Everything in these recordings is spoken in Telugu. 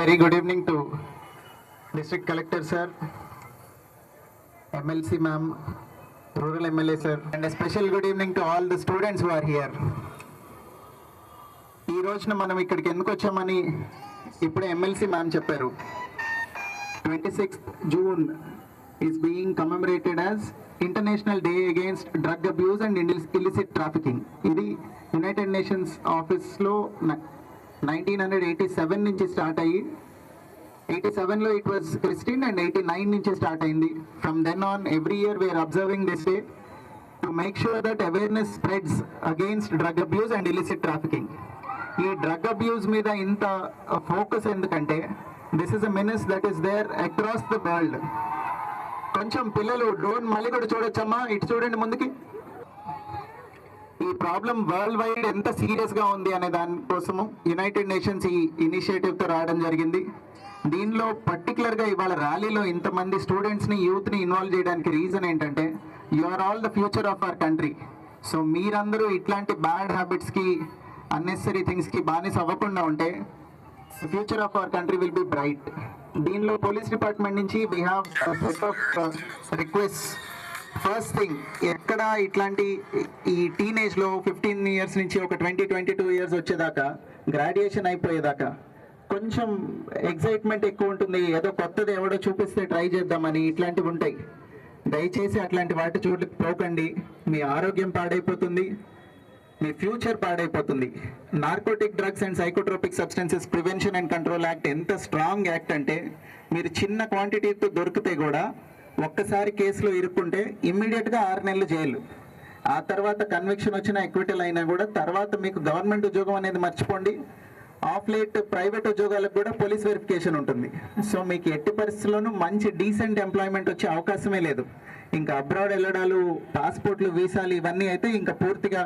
Very good evening to district collector sir MLC ma'am rural MLA sir and special good evening to all the students who here ఈ రోజున మనం ఇక్కడికి ఎందుకు వచ్చామని ఇప్పుడే ఎమ్మెల్సీ మ్యామ్ చెప్పారు. Twenty six June is being commemorated as international day against drug abuse and illicit trafficking ఇది యునైటెడ్ నేషన్స్ ఆఫీస్లో నైన్టీన్ హండ్రెడ్ ఎయిటీ సెవెన్ నుంచి స్టార్ట్ అయ్యి ఎయిటీ సెవెన్లో it was christened and eighty nine నుంచి స్టార్ట్ అయింది. From then on every year we are observing this day to make sure that awareness spreads against drug abuse and illicit trafficking ఈ డ్రగ్ అబ్యూస్ మీద ఇంత ఫోకస్ ఎందుకంటే this is a menace that is there across the world కొంచెం పిల్లలు డ్రోన్ మళ్ళీ కూడా చూడొచ్చమ్మా ఇటు చూడండి ముందుకి. ఈ ప్రాబ్లం వరల్డ్ వైడ్ ఎంత సీరియస్గా ఉంది అనే దానికోసము యునైటెడ్ నేషన్స్ ఈ ఇనిషియేటివ్తో రావడం జరిగింది. దీనిలో పర్టికులర్గా ఇవాళ ర్యాలీలో ఇంతమంది స్టూడెంట్స్ని యూత్ని ఇన్వాల్వ్ చేయడానికి రీజన్ ఏంటంటే you are all the future of our country so మీరందరూ ఇట్లాంటి బ్యాడ్ హ్యాబిట్స్కి అన్నెసరీ థింగ్స్కి బానిస అవ్వకుండా ఉంటే future of our country will be bright దీనిలో పోలీస్ డిపార్ట్మెంట్ నుంచి we have set of request first thing ఎక్కడ ఇట్లాంటి ఈ టీనేజ్లో ఫిఫ్టీన్ ఇయర్స్ నుంచి ఒక ట్వంటీ ట్వంటీ టూ ఇయర్స్ వచ్చేదాకా గ్రాడ్యుయేషన్ అయిపోయేదాకా కొంచెం ఎగ్జైట్మెంట్ ఎక్కువ ఉంటుంది. ఏదో కొత్తది ఎవడో చూపిస్తే ట్రై చేద్దామని ఇట్లాంటివి ఉంటాయి. దయచేసి అట్లాంటి వాటి చోట్లకి పోకండి. మీ ఆరోగ్యం పాడైపోతుంది. మీ ఫ్యూచర్ పాడైపోతుంది. Narcotic drugs and psychotropic substances prevention and control act ఎంత స్ట్రాంగ్ యాక్ట్ అంటే మీరు చిన్న క్వాంటిటీతో దొరికితే కూడా ఒక్కసారి కేసులో ఇరుక్కుంటే ఇమ్మీడియట్గా ఆరు నెలలు జైలు. ఆ తర్వాత కన్విక్షన్ వచ్చిన ఎక్విటల్ అయినా కూడా తర్వాత మీకు గవర్నమెంట్ ఉద్యోగం అనేది మర్చిపోండి. ఆఫ్ లేట్ ప్రైవేట్ ఉద్యోగాలకు కూడా పోలీస్ వెరిఫికేషన్ ఉంటుంది. సో మీకు ఎట్టి పరిస్థితుల్లోనూ మంచి డీసెంట్ ఎంప్లాయ్మెంట్ వచ్చే అవకాశమే లేదు. ఇంకా అబ్రాడ్ వెళ్ళడాలు పాస్పోర్ట్లు వీసాలు ఇవన్నీ అయితే ఇంకా పూర్తిగా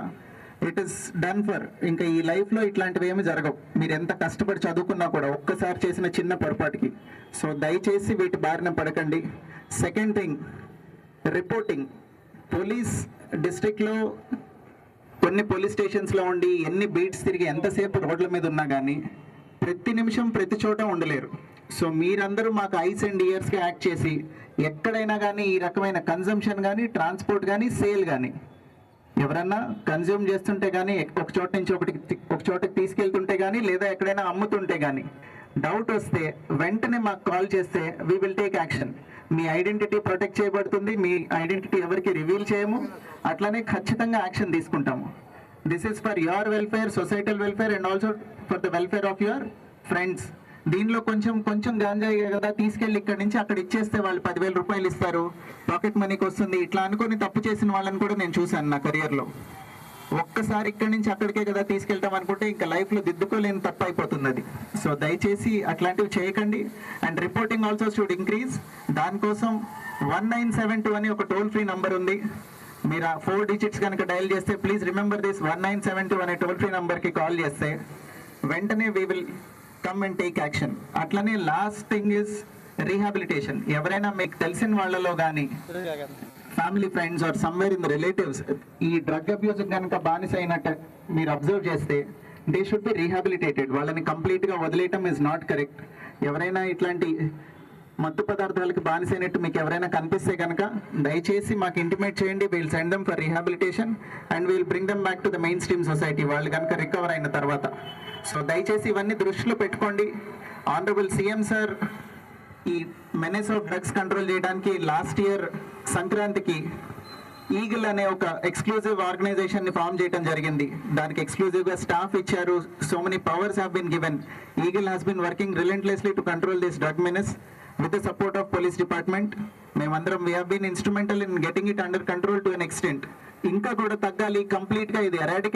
ఇట్ ఇస్ డన్ ఫర్ ఇంకా ఈ లైఫ్లో ఇట్లాంటివి ఏమి జరగవు. మీరు ఎంత కష్టపడి చదువుకున్నా కూడా ఒక్కసారి చేసిన చిన్న పొరపాటుకి. సో దయచేసి వీటి బారిన పడకండి. సెకండ్ థింగ్ రిపోర్టింగ్ పోలీస్ డిస్ట్రిక్ట్లో కొన్ని పోలీస్ స్టేషన్స్లో ఉండి ఎన్ని బీట్స్ తిరిగి ఎంతసేపు రోడ్ల మీద ఉన్నా కానీ ప్రతి నిమిషం ప్రతి చోట ఉండలేరు. సో మీరందరూ మాకు ఐస్ అండ్ ఇయర్స్గా యాక్ట్ చేసి ఎక్కడైనా కానీ ఈ రకమైన కన్జంప్షన్ కానీ ట్రాన్స్పోర్ట్ కానీ సేల్ కానీ ఎవరన్నా కన్జ్యూమ్ చేస్తుంటే కానీ ఒక చోట నుంచి ఒకటి తి- ఒక చోటకి తీసుకెళ్తుంటే కానీ లేదా ఎక్కడైనా అమ్ముతుంటే కానీ డౌట్ వస్తే వెంటనే మాకు కాల్ చేస్తే వీ విల్ టేక్ యాక్షన్ మీ ఐడెంటిటీ ప్రొటెక్ట్ చేయబడుతుంది మీ ఐడెంటిటీ ఎవరికి రివీల్ చేయము అట్లనే ఖచ్చితంగా యాక్షన్ తీసుకుంటాము. This is for your welfare societal welfare and also for the welfare of your friends దీనిలో కొంచెం కొంచెం గాంజాయి కదా తీసుకెళ్ళి ఇక్కడ నుంచి అక్కడ ఇచ్చేస్తే వాళ్ళు పదివేల రూపాయలు ఇస్తారు. పాకెట్ మనీకి వస్తుంది. ఇట్లా అనుకొని తప్పు చేసిన వాళ్ళని కూడా నేను చూశాను నా కెరియర్లో ఒక్కసారి ఇక్కడి నుంచి అక్కడికే కదా తీసుకెళ్తాం అనుకుంటే ఇంకా లైఫ్లో దిద్దుకోలేని తప్పు అయిపోతుంది అది సో దయచేసి అట్లాంటివి చేయకండి. And reporting also should increase దానికోసం వన్ నైన్ సెవెన్ టూ అని ఒక టోల్ ఫ్రీ నంబర్ ఉంది. మీరు ఆ ఫోర్ డిజిట్స్ కనుక డయల్ చేస్తే please remember this one nine seven two అనే టోల్ ఫ్రీ నంబర్కి కాల్ చేస్తే వెంటనే we will come and take action అట్లనే లాస్ట్ థింగ్ ఇస్ రీహాబిలిటేషన్ ఎవరైనా మీకు తెలిసిన వాళ్ళలో కానీ family friends or somewhere in relatives ఈ డ్రగ్ అబ్యూజ్ కనుక బానిస అయినట్టు మీరు అబ్జర్వ్ చేస్తే దే షుడ్ బి రీహాబిలిటేటెడ్ వాళ్ళని కంప్లీట్గా వదిలేయటం ఇస్ నాట్ కరెక్ట్ ఎవరైనా ఇట్లాంటి మత్తు పదార్థాలకు బానిసైనట్టు మీకు ఎవరైనా కనిపిస్తే కనుక దయచేసి మాకు ఇంటిమేట్ చేయండి. We'll send them for rehabilitation and we'll bring them back to the mainstream society వాళ్ళు కనుక రికవర్ అయిన తర్వాత. సో దయచేసి ఇవన్నీ దృష్టిలో పెట్టుకోండి. ఆనరబుల్ సీఎం సార్ ఈ మెనేస్ ఆఫ్ డ్రగ్స్ కంట్రోల్ చేయడానికి లాస్ట్ ఇయర్ సంక్రాంతికి ఈగిల్ అనే ఒక ఎక్స్క్లూజివ్ ఆర్గనైజేషన్ని ఫామ్ చేయడం జరిగింది. దానికి ఎక్స్క్లూజివ్గా స్టాఫ్ ఇచ్చారు. So many powers have been given eagle has been working relentlessly to control this drug menace with the support of police department మేమందరం we have been instrumental in getting it under control to an extent ఇంకా కూడా తగ్గాలి కంప్లీట్గా ఇది ఎరాడికేట్